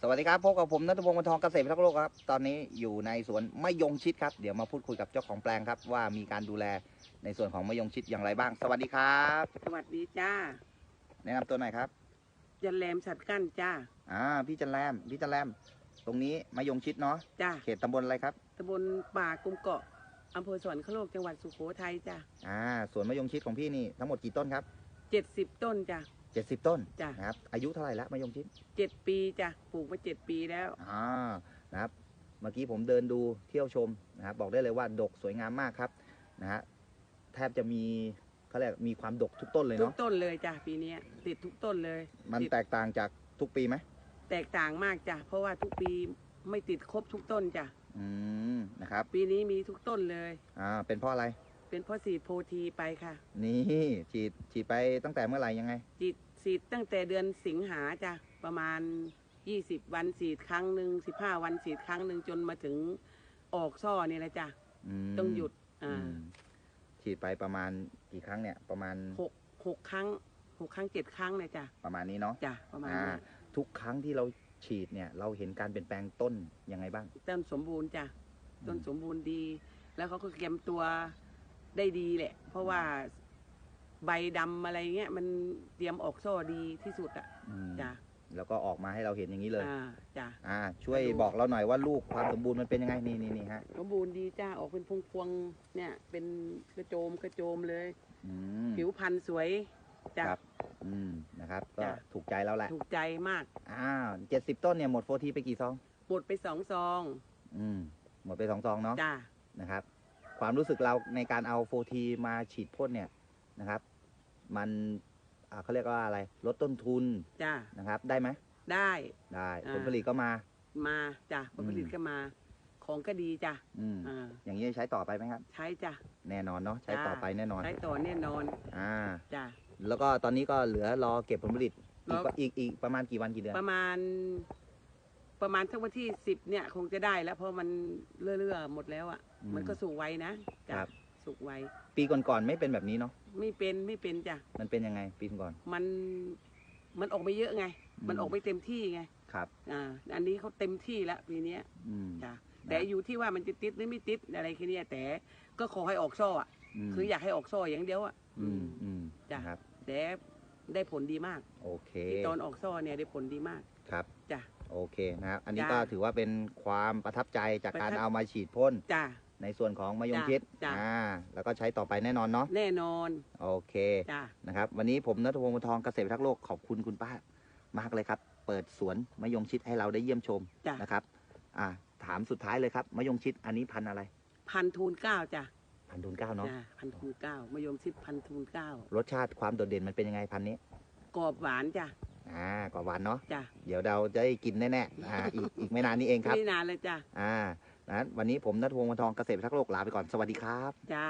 สวัสดีครับพบกับผมนัทพงศ์วรรณทองเกษตรพิทักษ์โลกครับตอนนี้อยู่ในสวนมะยงชิดครับเดี๋ยวมาพูดคุยกับเจ้าของแปลงครับ ว่ามีการดูแลในส่วนของมะยงชิดอย่างไรบ้าง สวัสดีครับ สวัสดีจ้า แนะนำตัวหน่อยครับยันแรมฉัดกั้นจ้าอ่าพี่จันแรมพี่จันแรม ตรงนี้มะยงชิดเนาะจ้าเขตตำบลอะไรครับตำบลป่ากุมเกาะอำเภอสวรรคโลกจังหวัดสุโขทัยจ้าอ่าสวนมะยงชิดของพี่นี่ทั้งหมดกี่ต้นครับเจ็ดสิบต้นจ้า 70ต้นจ้ะ นะครับ อายุเท่าไหร่แล้วมะยงชิดเจ็ดปีจ้าปลูกมาเจ็ดปีแล้ว อ่านะครับ เมื่อกี้ผมเดินดูเที่ยวชมนะครับ บอกได้เลยว่าดกสวยงามมากครับนะฮะแทบจะมีเขาเรียกมีความดกทุกต้นเลยทุกเนาะต้นเลยจ้าปีเนี้ยติดทุกต้นเลยมันติดแตกต่างจากทุกปีไหมแตกต่างมากจ้าเพราะว่าทุกปีไม่ติดครบทุกต้นจ้าอืมนะครับปีนี้มีทุกต้นเลย อ่าเป็นเพราะอะไร เป็นเพราะสีดโพธีไปค่ะนี่ฉีดฉีดไปตั้งแต่เมื่อไหร่ยังไง ฉีดสีดตั้งแต่เดือนสิงหาจ้าประมาณ 20 วันสีดครั้งหนึ่ง15 วันสีดครั้งหนึ่งจนมาถึงออกซ่อนี่แหละจ้ามต้องหยุดอือ่ามฉีดไปประมาณกี่ครั้งเนี่ย ประมาณหกหกครั้งหกครั้งเจ็ดครั้งเลยจ้ะประมาณนี้เนาะจ้ะประมาณอ่านี้ทุกครั้งที่เราฉีดเนี่ย เราเห็นการเปลี่ยนแปลงต้นยังไงบ้าง ต้นสมบูรณ์จ้ะต้นสมบูรณ์ดี แล้วเขาก็เก็บตัว ได้ดีแหละ เพราะว่าใบดำอะไรเงี้ยมันเตรียมออกโซ่ดีที่สุดอะอืมจ้ะแล้วก็ออกมาให้เราเห็นอย่างนี้เลย อ่าจ้ะ อ่า ช่วยมาดู บอกเราหน่อยว่าลูกความสมบูรณ์มันเป็นยังไงนี่นี่นี่ฮะสมบูรณ์ดีจ้าออกเป็นพวงๆเนี่ย เป็นกระโจมกระโจมเลย อืม ผิวพรรณสวยจ้ะ ครับ อืมนะครับ ก็จ้ะ ถูกใจแล้วแหละถูกใจมาก อ้าวเจ็ดสิบต้นเนี่ยหมดโฟทีไปกี่ซอง หมดไปสองซอง อืม หมดไปสองซองเนาะจ้านะครับ ความรู้สึกเราในการเอาโฟทีมาฉีดพ่นเนี่ยนะครับ มันอ่าเขาเรียกว่าอะไร ลดต้นทุนจ้านะครับ ได้ไหมได้ได้อ่าผลผลิตก็มา มาจ้ะผลผลิตอืมก็มา ของก็ดีจ้ะอืมอ่าอย่างนี้ใช้ต่อไปไหมครับ ใช้จ้ะแน่นอนเนาะใช้จ้าต่อไปแน่นอน ใช้ต่อแน่นอนอ่า จ้ะ แล้วก็ตอนนี้ก็เหลือรอเก็บผลผลิตอีกรออีกอีกประมาณกี่วันกี่เดือน ประมาณ ประมาณทั้งวันที่สิบเนี่ยคงจะได้แล้วเพราะมันเลื่อๆหมดแล้วอะ่ะ อืมมันก็สุกไวนะจ้ะครับ สุกไวปีก่อนๆไม่เป็นแบบนี้เนาะไม่เป็นไม่เป็นจ้ะมันเป็นยังไงปีก่อนมันมันออกไม่เยอะไงอืมมันออกไม่เต็มที่ไงครับ อ่าอันนี้เขาเต็มที่แล้วปีเนี้ยอืม จ้ะแต่อยู่ที่ว่ามันจะติดหรือไม่ติดอะไรแค่เนี้ยแต่ก็ขอให้ออกโซ่อะมคืออยากให้ออกโซ่อย่างเดียวอะอืมอืมจ้ะ นะครับ แต่ได้ผลดีมากโอเคที่ตอนออกโซ่เนี่ยได้ผลดีมากครับ จ้ะ โอเคนะครับ อันนี้จ้าก็ถือว่าเป็นความประทับใจจากการประทับ เอามาฉีดพ่นจ้ะ ในส่วนของมะยงจ้าชิดจ้าอ่าแล้วก็ใช้ต่อไปแน่นอนเนาะแน่นอนโอเคจ้ะนะครับ วันนี้ผมนัทพงศ์วงศ์ทองเกษตรพิทักษ์โลกขอบคุณคุณป้ามากเลยครับ เปิดสวนมะยงชิดให้เราได้เยี่ยมชมจ้ะนะครับอ่าถามสุดท้ายเลยครับมะยงชิดอันนี้พันธุ์อะไรพันทูนเก้าจ้ะพันธุ์ทูนเก้าเนาะจ้ะพันทูนเก้ามะยมชิดพันทูนเก้ารสชาติความโดดเด่นมันเป็นยังไงพันธุ์นี้ กรอบหวานจ้ะ อ่ากว่าหวานเนาะจ้ะเดี๋ยวเราจะได้กินแน่ๆอ่าอีกอีกไม่นานนี้เองครับ ไม่นานเลยจ้ะอ่านะวันนี้ผมนัทพงศ์วงศ์ทองเกษตรพิทักษ์โลกลาไปก่อนสวัสดีครับ จ้า